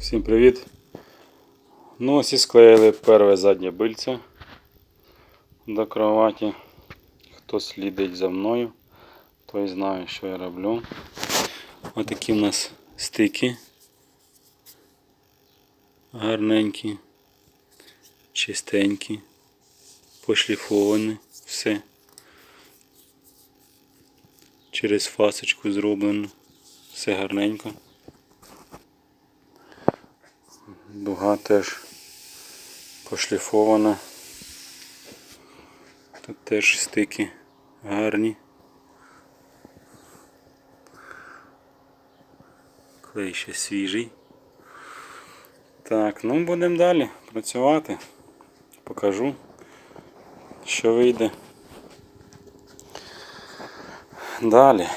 Всім привіт! Ну ось і склеїли перше заднє бильце до кроваті. Хто слідить за мною, той знає, що я роблю. Отакі в нас стики. Гарненькі, чистенькі, пошліфовані, все. Через фасочку зроблено, все гарненько. Дуга теж пошліфована. Тут теж стики гарні. Клей ще свіжий. Так, ну будемо далі працювати. Покажу, що вийде. Далі.